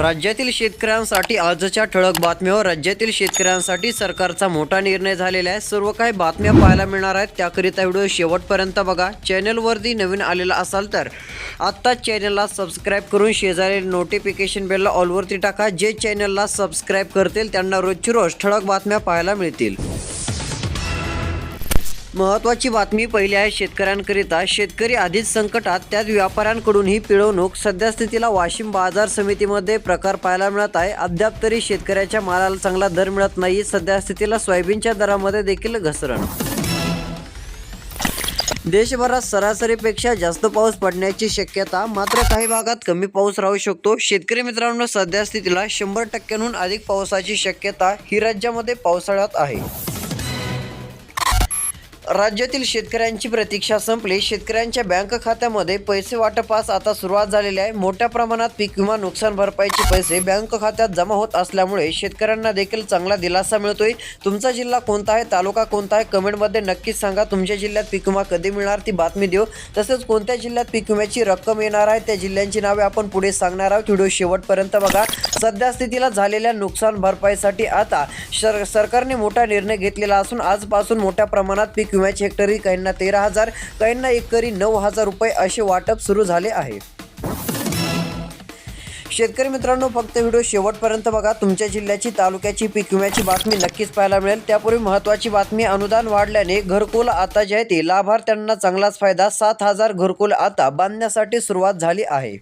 राज्यातील शेतकऱ्यांसाठी आजच्या ठळक बातम्यावर राज्यातील शेतकऱ्यांसाठी सरकारचा मोठा निर्णय झालेला आहे. सर्व काही बातम्या पाहायला मिळणार आहेत. त्याकरिता व्हिडिओ शेवटपर्यंत बघा. चॅनलवरती नवीन आलेला असाल तर आत्ताच चॅनलला सबस्क्राईब करून शेजारी नोटिफिकेशन बेलला ऑलवरती टाका. जे चॅनलला सबस्क्राईब करतील त्यांना रोजची रोज ठळक बातम्या पाहायला मिळतील. महत्त्वाची बातमी पहिली आहे शेतकऱ्यांकरिता. शेतकरी आधीच संकटात त्यात व्यापाऱ्यांकडून ही पिळवणूक. सद्यस्थितीला वाशिम बाजार समितीमध्ये प्रकार पाहायला मिळत आहे. अद्याप तरी शेतकऱ्याच्या मालाला चांगला दर मिळत नाही सद्यस्थितीला सोयाबीनच्या दरामध्ये देखील घसरण. देशभरात सरासरीपेक्षा जास्त पाऊस पडण्याची शक्यता मात्र काही भागात कमी पाऊस राहू शकतो. शेतकरी मित्रांनो सध्या स्थितीला शंभर टक्क्यांहून अधिक पावसाची शक्यता ही राज्यामध्ये पावसाळ्यात आहे. राज्यातील शेतकऱ्यांची प्रतीक्षा संपली. शेतकऱ्यांच्या बँक खात्यामध्ये पैसे वाटपास आता सुरुवात झालेली आहे. मोठ्या प्रमाणात पीक विमा नुकसान भरपाईचे पैसे बँक खात्यात जमा होत असल्यामुळे शेतकऱ्यांना देखील चांगला दिलासा मिळतोय. तुमचा जिल्हा कोणता आहे? तालुका कोणता आहे? कमेंटमध्ये नक्कीच सांगा. तुमच्या जिल्ह्यात पीक विमा कधी मिळणार? ती बातमी देऊ. तसेच कोणत्या जिल्ह्यात पीक विम्याची रक्कम येणार आहे? त्या जिल्ह्यांची नावे आपण पुढे सांगणार आहोत. व्हिडिओ शेवटपर्यंत बघा. सध्या स्थितीला झालेल्या नुकसान भरपाईसाठी आता सर सरकारने मोठा निर्णय घेतलेला असून आजपासून मोठ्या प्रमाणात पीक विम्याची हेक्टरी काहींना तेरा हजार काहींना एकरी नऊ हजार रुपये असे वाटप सुरू झाले आहे. शेतकरी मित्रांनो फक्त व्हिडिओ शेवटपर्यंत बघा. तुमच्या जिल्ह्याची तालुक्याची पीक विम्याची बातमी नक्कीच पाहायला मिळेल. त्यापूर्वी महत्त्वाची बातमी अनुदान वाढल्याने घरकुल आता जे आहे ते लाभार्थ्यांना चांगलाच फायदा सात हजार घरकुल आता बांधण्यासाठी सुरुवात झाली आहे.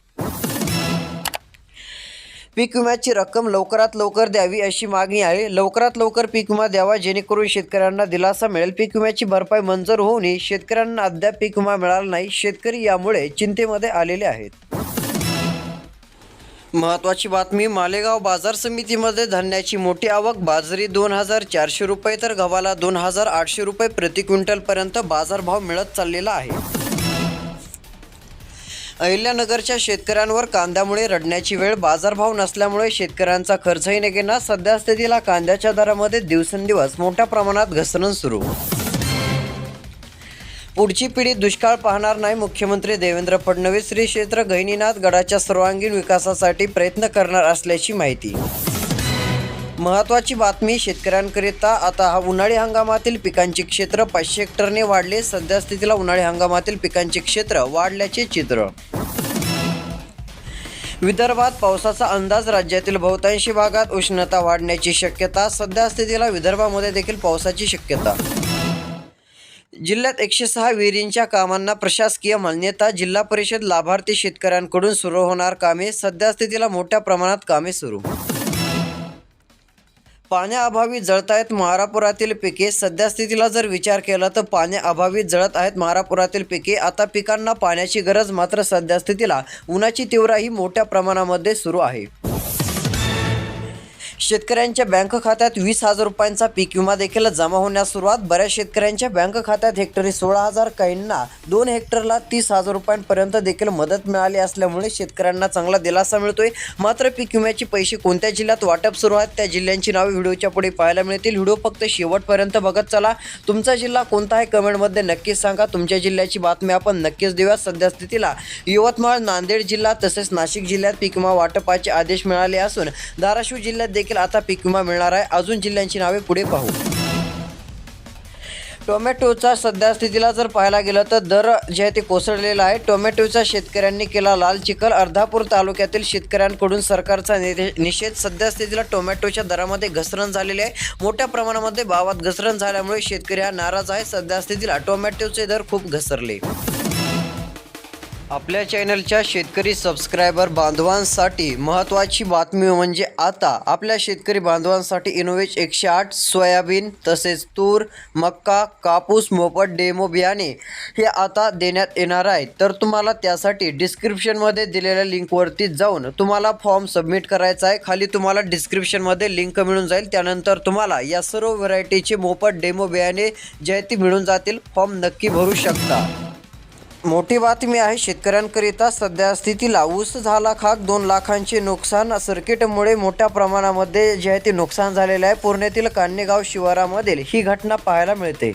पीक विम्याची रक्कम लवकरात लवकर द्यावी अशी मागणी आहे. लवकरात लवकर पीक विमा द्यावा जेणेकरून शेतकऱ्यांना दिलासा मिळेल. पीक विम्याची भरपाई मंजूर होऊनही शेतकऱ्यांना अद्याप पीक विमा मिळाला नाही. शेतकरी यामुळे चिंतेमध्ये आलेले आहेत. महत्त्वाची बातमी मालेगाव बाजार समितीमध्ये धान्याची मोठी आवक. बाजरी दोन हजार चारशे रुपये तर गव्हाला दोन हजार आठशे रुपये प्रति क्विंटलपर्यंत बाजारभाव मिळत चाललेला आहे. अहिल्यानगरच्या शेतकऱ्यांवर कांद्यामुळे रडण्याची वेळ बाजारभाव नसल्यामुळे शेतकऱ्यांचा खर्चही निघेना सध्या स्थितीला कांद्याच्या दरामध्ये दिवसेंदिवस मोठ्या प्रमाणात घसरण सुरू. पुढची पिढी दुष्काळ पाहणार नाही मुख्यमंत्री देवेंद्र फडणवीस. श्री क्षेत्र गहिनीनाथ गडाच्या सर्वांगीण विकासासाठी प्रयत्न करणार असल्याची माहिती. महत्त्वाची बातमी शेतकऱ्यांकरिता. आता हा उन्हाळी हंगामातील पिकांचे क्षेत्र पाचशे हेक्टरने वाढले. सध्या स्थितीला उन्हाळी हंगामातील पिकांचे क्षेत्र वाढल्याचे चित्र. विदर्भात पावसाचा अंदाज राज्यातील बहुतांशी भागात उष्णता वाढण्याची शक्यता सध्या स्थितीला विदर्भामध्ये देखील पावसाची शक्यता. जिल्ह्यात एकशे सहा विहिरींच्या कामांना प्रशासकीय मान्यता जिल्हा परिषद लाभार्थी शेतकऱ्यांकडून सुरू होणार कामे सध्या स्थितीला मोठ्या प्रमाणात कामे सुरू. पाण्याअभावी जळत आहेत महारापुरातील पिके. सध्यास्थितीला जर विचार केला तर पाण्याअभावी जळत आहेत महारापुरातील पिके. आता पिकांना पाण्याची गरज मात्र सध्या स्थितीला उन्हाची तीव्रही मोठ्या प्रमाणामध्ये सुरू आहे. शेतकऱ्यांच्या बँक खात्यात वीस हजार रुपयांचा पीक विमा देखील जमा होण्यास सुरुवात. बऱ्याच शेतकऱ्यांच्या बँक खात्यात हेक्टरी सोळा हजार काहींना दोन हेक्टरला तीस हजार रुपयांपर्यंत देखील मदत मिळाली असल्यामुळे शेतकऱ्यांना चांगला दिलासा मिळतोय. मात्र पीक विम्याचे पैसे कोणत्या जिल्ह्यात वाटप सुरू आहेत त्या जिल्ह्यांची नावे व्हिडिओच्या पुढे पाहायला मिळतील. व्हिडिओ फक्त शेवटपर्यंत बघत चला. तुमचा जिल्हा कोणता आहे कमेंटमध्ये नक्कीच सांगा. तुमच्या जिल्ह्याची बातमी आपण नक्कीच देऊया सद्यस्थितीला यवतमाळ नांदेड जिल्हा तसेच नाशिक जिल्ह्यात पीक विमा वाटपाचे आदेश मिळाले असून धाराशिव जिल्ह्यात देखील आता पीक विमा मिळणार आहे. अजून जिल्ह्यांची नावे पुढे पाहू. टोमॅटोचा सध्या स्थितीला जर पाहायला गेलं तर दर जे आहे ते कोसळलेला आहे. टोमॅटोचा शेतकऱ्यांनी केला लाल चिखल. अर्धापूर तालुक्यातील शेतकऱ्यांकडून सरकारचा निषेध सध्या स्थितीला टोमॅटोच्या दरामध्ये घसरण झालेली आहे. मोठ्या प्रमाणामध्ये भावात घसरण झाल्यामुळे शेतकरी हा नाराज आहे. सध्या स्थितीला टोमॅटोचे दर खूप घसरले. आपल्या चॅनलच्या शेतकरी सबस्क्रायबर बांधवांसाठी महत्त्वाची बातमी म्हणजे आता. आपल्या शेतकरी बांधवांसाठी इनोवेज एकशे आठ सोयाबीन तसेच तूर मक्का कापूस मोफत डेमो बियाणे हे आता देण्यात येणार आहे. तर तुम्हाला त्यासाठी डिस्क्रिप्शनमध्ये दिलेल्या लिंकवरती जाऊन तुम्हाला फॉर्म सबमिट करायचा आहे. खाली तुम्हाला डिस्क्रिप्शनमध्ये लिंक मिळून जाईल. त्यानंतर तुम्हाला या सर्व व्हरायटीचे मोफत डेमो बियाणे जे आहे मिळून जातील. फॉर्म नक्की भरू शकता. मोठी बातमी आहे शेतकऱ्यांकरिता सध्या स्थितीला ऊस झाला खाक दोन लाखांचे नुकसान. सर्किटमुळे मोठ्या प्रमाणामध्ये जे आहे ते नुकसान झालेलं आहे. पुण्यातील कान्हेगाव शिवारामधील ही घटना पाहायला मिळते.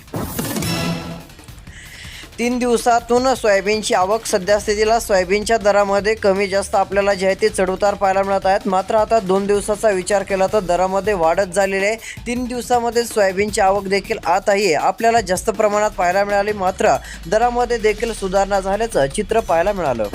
तीन दिवसातून सोयाबीनची आवक सध्या स्थितीला सोयाबीनच्या दरामध्ये कमी जास्त आपल्याला जे आहे ते चढउतार पाहायला मिळत आहेत. मात्र आता दोन दिवसाचा विचार केला तर दरामध्ये वाढत झालेली आहे. तीन दिवसामध्ये सोयाबीनची आवक देखील आत आहे. आपल्याला जास्त प्रमाणात पाहायला मिळाली मात्र दरामध्ये देखील सुधारणा झाल्याचं चित्र पाहायला मिळालं.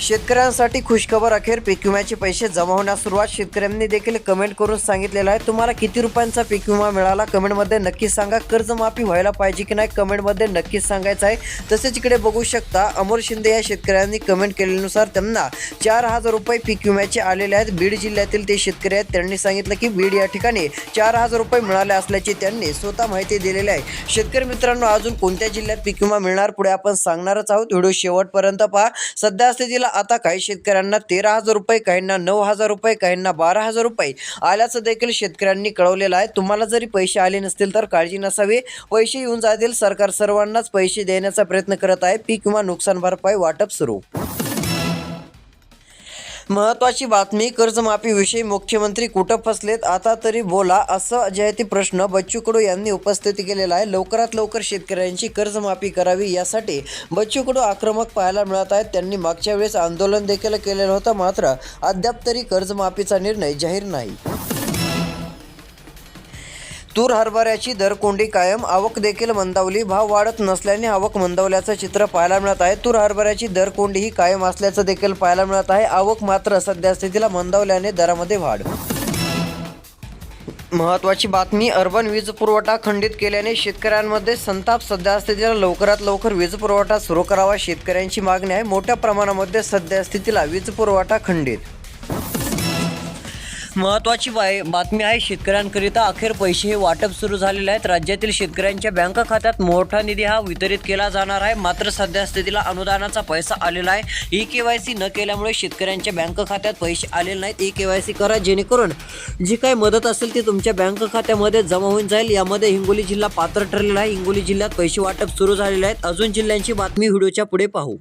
शेतकऱ्यांसाठी खुशखबर अखेर पीक विम्याचे पैसे जमा होण्यास सुरुवात. शेतकऱ्यांनी देखील कमेंट करून सांगितलेलं आहे. तुम्हाला किती रुपयांचा पीक विमा मिळाला? कमेंटमध्ये नक्कीच सांगा. कर्जमाफी व्हायला पाहिजे की नाही? कमेंटमध्ये नक्कीच सांगायचं आहे. तसेच इकडे बघू शकता अमोल शिंदे या शेतकऱ्यांनी कमेंट केल्यानुसार त्यांना चार हजार रुपये पीक विम्याचे आलेले आहेत. बीड जिल्ह्यातील ते शेतकरी आहेत. त्यांनी सांगितलं की बीड या ठिकाणी चार हजार रुपये मिळाले असल्याची त्यांनी स्वतः माहिती दिलेली आहे. शेतकरी मित्रांनो अजून कोणत्या जिल्ह्यात पीक विमा मिळणार? पुढे आपण सांगणारच आहोत. व्हिडिओ शेवटपर्यंत पहा. सध्या स्थितीला आता काही शेतकऱ्यांना तेरा हजार रुपये काहींना नऊ हजार रुपये काहींना बारा हजार रुपये आल्याचं देखील शेतकऱ्यांनी कळवलेलं आहे. तुम्हाला जरी पैसे आले नसतील तर काळजी नसावी. पैसे येऊन जातील. सरकार सर्वांनाच पैसे देण्याचा प्रयत्न करत आहे. पीक किंवा नुकसान भरपाई वाटप सुरू. महत्वाची बातमी कर्जमाफीविषयी मुख्यमंत्री कुठं फसलेत आता तरी बोला असं जयती प्रश्न बच्चू कडू यांनी उपस्थित केलेला आहे. लवकरात लवकर शेतकऱ्यांची कर्जमाफी करावी यासाठी बच्चू कडू आक्रमक पाहायला मिळत आहेत. त्यांनी मागच्या वेळेस आंदोलन देखील केलेलं होतं मात्र अद्याप तरी कर्जमाफीचा निर्णय जाहीर नाही. तूर हरभऱ्याची दरकोंडी कायम आवक देखील मंदावली. भाव वाढत नसल्याने आवक मंदावल्याचं चित्र पाहायला मिळत आहे. तूर हरभऱ्याची दरकोंडी ही कायम असल्याचं देखील पाहायला मिळत आहे. आवक मात्र सध्या स्थितीला मंदावल्याने दरामध्ये वाढ. महत्वाची बातमी अर्बन वीज पुरवठा खंडित केल्याने शेतकऱ्यांमध्ये संताप. सध्या स्थितीला लवकरात लवकर वीज पुरवठा सुरू करावा शेतकऱ्यांची मागणी आहे. मोठ्या प्रमाणामध्ये सध्या स्थितीला वीज पुरवठा खंडित. महत्वाची बातमी आहे शेतकऱ्यांकरिता अखेर पैसे हे वाटप सुरू झालेले आहेत. राज्यातील शेतकऱ्यांच्या बँक खात्यात मोठा निधी हा वितरित केला जाणार आहे. मात्र सध्या स्थितीला अनुदानाचा पैसा आलेला आहे. ई के वाय सी न केल्यामुळे शेतकऱ्यांच्या बँक खात्यात पैसे आलेले नाहीत. ई के वाय सी करा जेणेकरून जी काही मदत असेल ती तुमच्या बँक खात्यामध्ये जमा होऊन जाईल. यामध्ये हिंगोली जिल्हा पात्र ठरलेला आहे. हिंगोली जिल्ह्यात पैसे वाटप सुरू झालेले आहेत. अजून जिल्ह्यांची बातमी व्हिडिओच्या पुढे पाहू.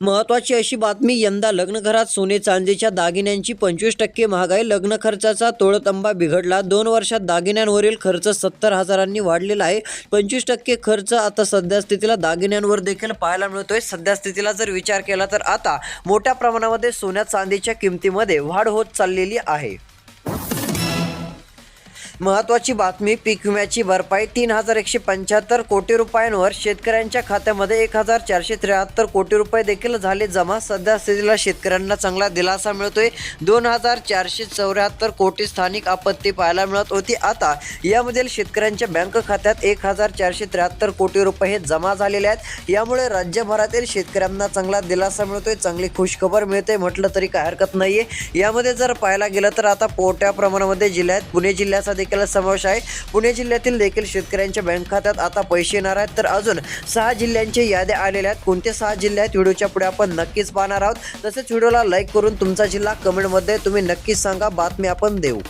महत्वाची अशी बातमी यंदा लग्नघरात सोने चांदीच्या दागिन्यांची पंचवीस टक्के महागाई लग्न खर्चाचा तोळतंबा बिघडला. दोन वर्षात दागिन्यांवरील खर्च सत्तर हजारांनी वाढलेला आहे. पंचवीस टक्के खर्च आता सध्या स्थितीला दागिन्यांवर देखील पाहायला मिळतोय. सध्या स्थितीला जर विचार केला तर आता मोठ्या प्रमाणामध्ये सोन्या चांदीच्या किमतीमध्ये वाढ होत चाललेली आहे. महत्वाची बातमी पीक विम्याची भरपाई तीन हजार एकशे पंच्याहत्तर कोटी रुपयांवर. शेतकऱ्यांच्या खात्यामध्ये एक हजार चारशे त्र्याहत्तर कोटी रुपये देखील झाले जमा. सध्या स्थितीला शेतकऱ्यांना चांगला दिलासा मिळतोय. दोन हजार चारशे चौऱ्याहत्तर कोटी स्थानिक आपत्ती पाहायला मिळत होती. आता यामधील शेतकऱ्यांच्या बँक खात्यात एक हजार चारशे त्र्याहत्तर कोटी रुपये हे जमा झालेले आहेत. यामुळे राज्यभरातील शेतकऱ्यांना चांगला दिलासा मिळतोय चांगली खुशखबर मिळते म्हटलं तरी काय हरकत नाहीये. यामध्ये जर पाहायला गेलं तर आता मोठ्या प्रमाणामध्ये जिल्ह्यात पुणे जिल्ह्याचा देखील समावेश आहे. पुणे जिल्ह्यातील देखील शेतकऱ्यांच्या बँक खात्यात आता पैसे येणार आहेत. तर अजून सहा जिल्ह्यांच्या याद्या आलेल्या आहेत. कोणते सहा जिल्हे आहेत? व्हिडिओच्या पुढे आपण नक्कीच पाहणार आहोत. तसेच व्हिडिओला लाईक करून तुमचा जिल्हा कमेंटमध्ये तुम्ही नक्कीच सांगा. बातमी आपण देऊ.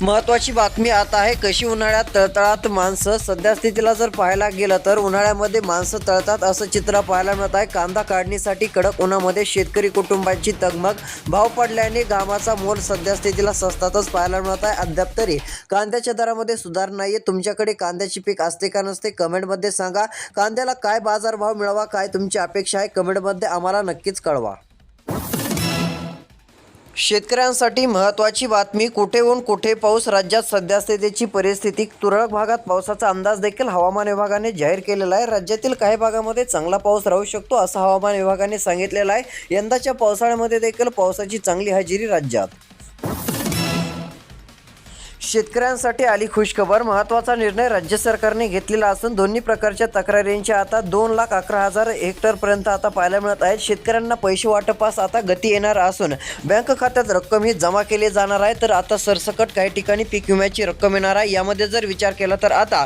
महत्वाची बातमी आता आहे कशी उन्हाळ्यात तळतळात माणसं सध्या स्थितीला जर पाहायला गेलं तर उन्हाळ्यामध्ये माणसं तळतात असं चित्र पाहायला मिळत आहे. कांदा काढणीसाठी कडक उन्हामध्ये शेतकरी कुटुंबांची तगमग भाव पडल्याने घामाचा मोल सध्या स्थितीला स्वस्तातच पाहायला मिळत आहे. अद्याप तरी कांद्याच्या दरामध्ये सुधार नाहीये. तुमच्याकडे कांद्याची पीक असते का नसते कमेंटमध्ये सांगा. कांद्याला काय बाजारभाव मिळावा काय तुमची अपेक्षा आहे कमेंटमध्ये आम्हाला नक्कीच कळवा. शेतकऱ्यांसाठी महत्त्वाची बातमी कुठेहून कुठे पाऊस राज्यात सध्यास्थितीची परिस्थिती तुरळक भागात पावसाचा अंदाज देखील हवामान विभागाने जाहीर केलेला आहे. राज्यातील काही भागामध्ये चांगला पाऊस राहू शकतो असं हवामान विभागाने सांगितलेलं आहे. यंदाच्या पावसाळ्यामध्ये देखील पावसाची चांगली हजेरी राज्यात. शेतकऱ्यांसाठी आली खुशखबर महत्त्वाचा निर्णय राज्य सरकारने घेतलेला असून दोन्ही प्रकारच्या तक्रारींच्या आता दोन लाख अकरा हजार हेक्टरपर्यंत आता पाहायला मिळत आहेत. शेतकऱ्यांना पैसे वाटपास आता गती येणार असून बँक खात्यात रक्कम ही जमा केली जाणार आहे. तर आता सरसकट काही ठिकाणी पीक विम्याची रक्कम येणार आहे. यामध्ये जर विचार केला तर आता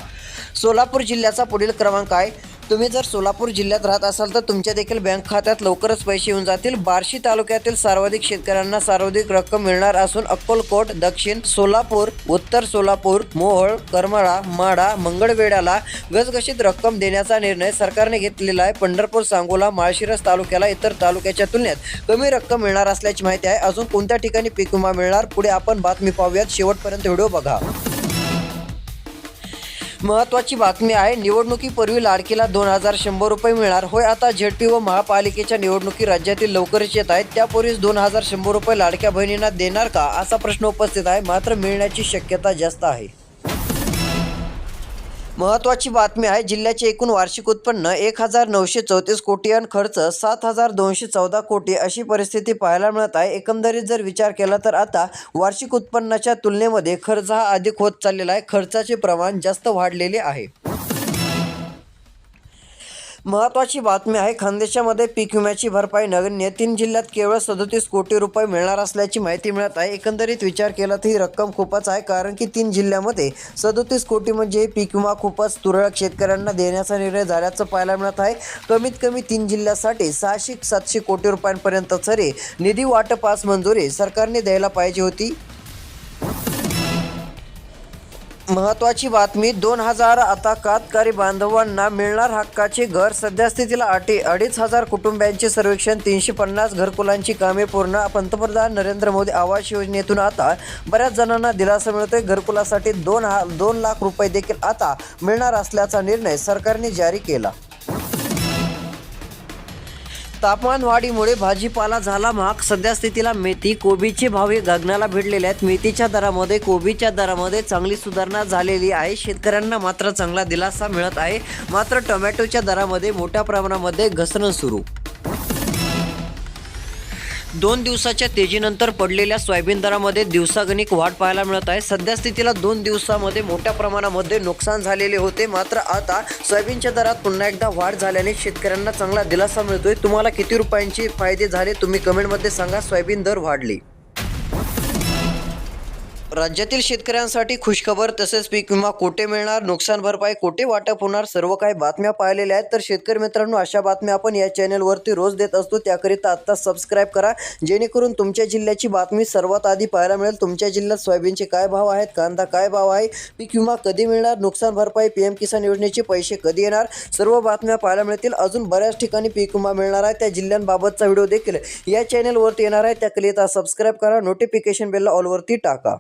सोलापूर जिल्ह्याचा पुढील क्रमांक आहे. तुम्ही जर सोलापूर जिल्ह्यात राहत असाल तर तुमच्या देखील बँक खात्यात लवकरच पैसे येऊन जातील. बार्शी तालुक्यातील सर्वाधिक शेतकऱ्यांना सर्वाधिक रक्कम मिळणार असून अक्कलकोट दक्षिण सोलापूर उत्तर सोलापूर मोहोळ करमाळा माडा मंगळवेढ्याला गसगशीत रक्कम देण्याचा निर्णय सरकारने घेतलेला आहे. पंढरपूर सांगोला माळशिरस तालुक्याला इतर तालुक्याच्या तुलनेत कमी रक्कम मिळणार असल्याची माहिती आहे. अजून कोणत्या ठिकाणी पीक विमा मिळणार? पुढे आपण बातमी पाहूयात. शेवटपर्यंत व्हिडिओ बघा. महत्त्वाची बातमी आहे निवडणुकीपूर्वी लाडकीला दोन हजार शंभर रुपये मिळणार. होय आता झेडपी व महापालिकेच्या निवडणुकी राज्यातील लवकरच येत आहेत. त्यापूर्वीच दोन हजार शंभर रुपये लाडक्या बहिणींना देणार का? असा प्रश्न उपस्थित आहे. मात्र मिळण्याची शक्यता जास्त आहे. महत्त्वाची बातमी आहे जिल्ह्याचे एकूण वार्षिक उत्पन्न एक हजार नऊशे चौतीस कोटी आणि खर्च सात हजार दोनशे चौदा कोटी अशी परिस्थिती पाहायला मिळत आहे. एकंदरीत जर विचार केला तर आता वार्षिक उत्पन्नाच्या तुलनेमध्ये खर्च हा अधिक होत चाललेला आहे. खर्चाचे प्रमाण जास्त वाढलेले आहे. महत्त्वाची बातमी आहे खानदेशामध्ये पीक विम्याची भरपाई नगण्य तीन जिल्ह्यात केवळ सदोतीस कोटी रुपये मिळणार असल्याची माहिती मिळत आहे. एकंदरीत विचार केला तर ही रक्कम खूपच आहे कारण की तीन जिल्ह्यामध्ये सदोतीस कोटी म्हणजे हे पीक विमा खूपच तुरळक शेतकऱ्यांना देण्याचा निर्णय झाल्याचं पाहायला मिळत आहे. कमीत कमी तीन जिल्ह्यासाठी सहाशे सातशे कोटी रुपयांपर्यंत सरे निधी वाटपास मंजुरी सरकारने द्यायला पाहिजे होती. महत्त्वाची बातमी दोन हजार आता कातकारी बांधवांना मिळणार हक्काचे घर सध्यास्थितीला अटी अडीच हजार कुटुंबियांचे सर्वेक्षण तीनशे पन्नास घरकुलांची कामे पूर्ण पंतप्रधान नरेंद्र मोदी आवास योजनेतून आता बऱ्याच जणांना दिलासा मिळतोय. घरकुलासाठी दोन हा दोन लाख रुपये देखील आता मिळणार असल्याचा निर्णय सरकारने जारी केला. तापमान वाढीमुळे भाजीपाला झाला महाग. सध्या स्थितीला मेथी कोबीचे भाव हे गगनाला भिडलेले आहेत. मेथीच्या दरामध्ये कोबीच्या दरामध्ये चांगली सुधारणा झालेली आहे. शेतकऱ्यांना मात्र चांगला दिलासा मिळत आहे. मात्र टोमॅटोच्या दरामध्ये मोठ्या प्रमाणामध्ये घसरण सुरू. दोन दिवसाच्या तेजीनंतर पडलेल्या सोयाबीन दरामध्ये दिवसागणिक वाढ पाहायला मिळत आहे. सध्या स्थितीला दोन दिवसामध्ये मोठ्या प्रमाणामध्ये नुकसान झालेले होते. मात्र आता सोयाबीनच्या दरात पुन्हा एकदा वाढ झाल्याने शेतकऱ्यांना चांगला दिलासा मिळतोय. तुम्हाला किती रुपयांचे फायदे झाले? तुम्ही कमेंटमध्ये सांगा. सोयाबीन दर वाढली. राज्यातील शेतकऱ्यांसाठी खुशखबर तसेच पीक विमा कोठे मिळणार नुकसान भरपाई कोठे वाटप होणार सर्व काही बातम्या पाहिलेल्या आहेत. तर शेतकरी मित्रांनो अशा बातम्या आपण या चॅनलवरती रोज देत असतो. त्याकरिता आत्ता सबस्क्राईब करा. जेणेकरून तुमच्या जिल्ह्याची बातमी सर्वात आधी पाहायला मिळेल. तुमच्या जिल्ह्यात सोयाबीनचे काय भाव आहेत कांदा काय भाव आहे पीक विमा कधी मिळणार नुकसान भरपाई पी एम किसान योजनेचे पैसे कधी येणार सर्व बातम्या पाहायला मिळतील. अजून बऱ्याच ठिकाणी पीक विमा मिळणार आहे. त्या जिल्ह्यांबाबतचा व्हिडिओ देखील या चॅनलवरती येणार आहे. त्याकरिता सबस्क्राईब करा. नोटिफिकेशन बेलला ऑलवरती टाका.